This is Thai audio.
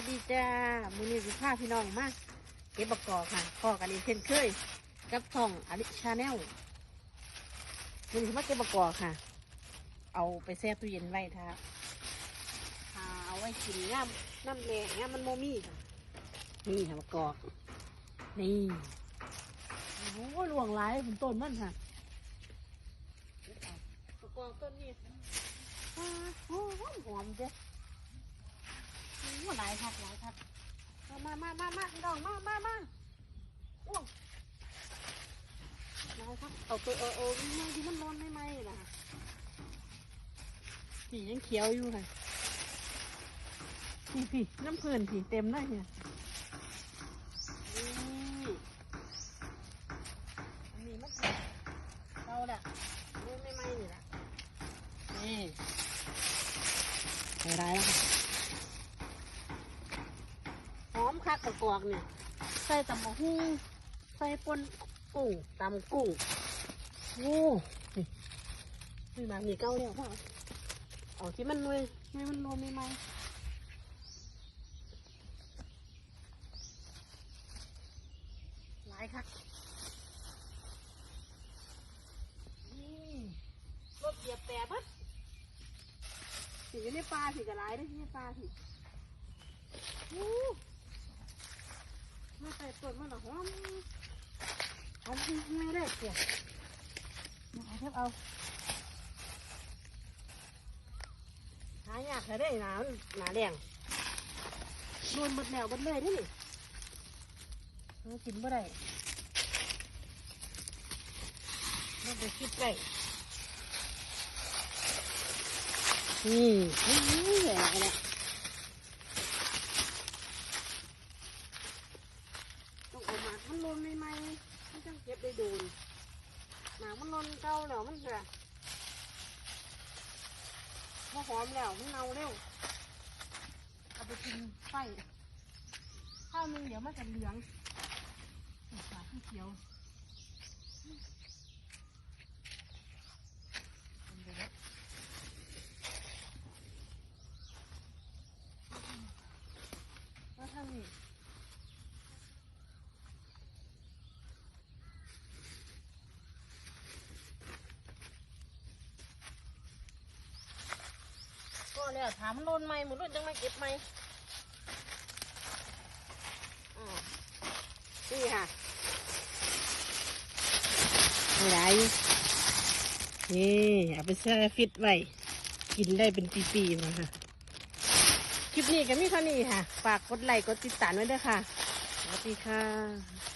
วัสดีจ้ามือนี้สิพาพี่น้องมาเก็บบักกอกค่ะพ่อกันอีกเช่นเคย กับช่องอลิชาแนลมือนี้สิมาเก็บบักกอกค่ะ เอาไปแช่ตู้เย็นไว้ท่าถ้าเอาไว้กินน้ำน้ำแดงน้ำมันโมมี่ค่ะนี่ค่ะบักกอก นี่โอ้โหหลวงหลายผมต้นมันค่ะบักกอกต้นนี้อ่าโอ้โหหอมเจ้โอ้หลายครับหลายครับ มามามามาพี่น้องมามามาโอ้หลายครับเอาตัวเออเออไม่ที่มันนอนไม่ไหมล่ะสียังเขียวอยู่ค่ะพี่พี่น้ำเพลินพี่เต็มเลยเนี่ยนี่อันนี้มันเราแหละนอนไม่ไหมนี่แหละนี่ไปได้แล้วค่ะ ผักกระกอกเนี่ย ใส่ตำมะฮุ่งใส่ปนกุ้งตำกุ้งโอ้นี่นี่มามีเก้าแล้วพ่อเอาที่มันนุยไม่มันรวมไม่ไหมหลายคักนี่รถเหยียบแต่ปั๊บสิอยู่ในปลาสิกระไรได้ที่ปลาสิโอ้ ส่ต้นมันหอมหอมไม่ได้เกี่ยวมาเอาเทปเอาหายากเลยหนาหนาแดงนวลหมดแล้วหมดเลยนี่เรากินบ่ได้มันไปคิดได้นี่นี่แหละแหละ ต้องเอาห มันลนใหม่ๆมันจังเก็บได้โดนหมามันลนเก่าแล้วมันจะพอหอมแล้วมันเน่าเร็วเอาไปกินไฟข้าวนึงเดี๋ยวมันจะเหลืองฝาที่เขียวเป็นไปแล้วมาทางนี้ ก็ แล้วถามมันโลนไหมหมดรุ่นจังไม่เก็บไหมนี่ค่ะไม่ได้นี่เอาไปแช่ฟิตไว้กินได้เป็นปีๆนะคะคลิปนี้ก็มีเท่านี้ค่ะ ฝากกดไลค์กดติดตามไว้ด้วยค่ะ สวัสดีค่ะ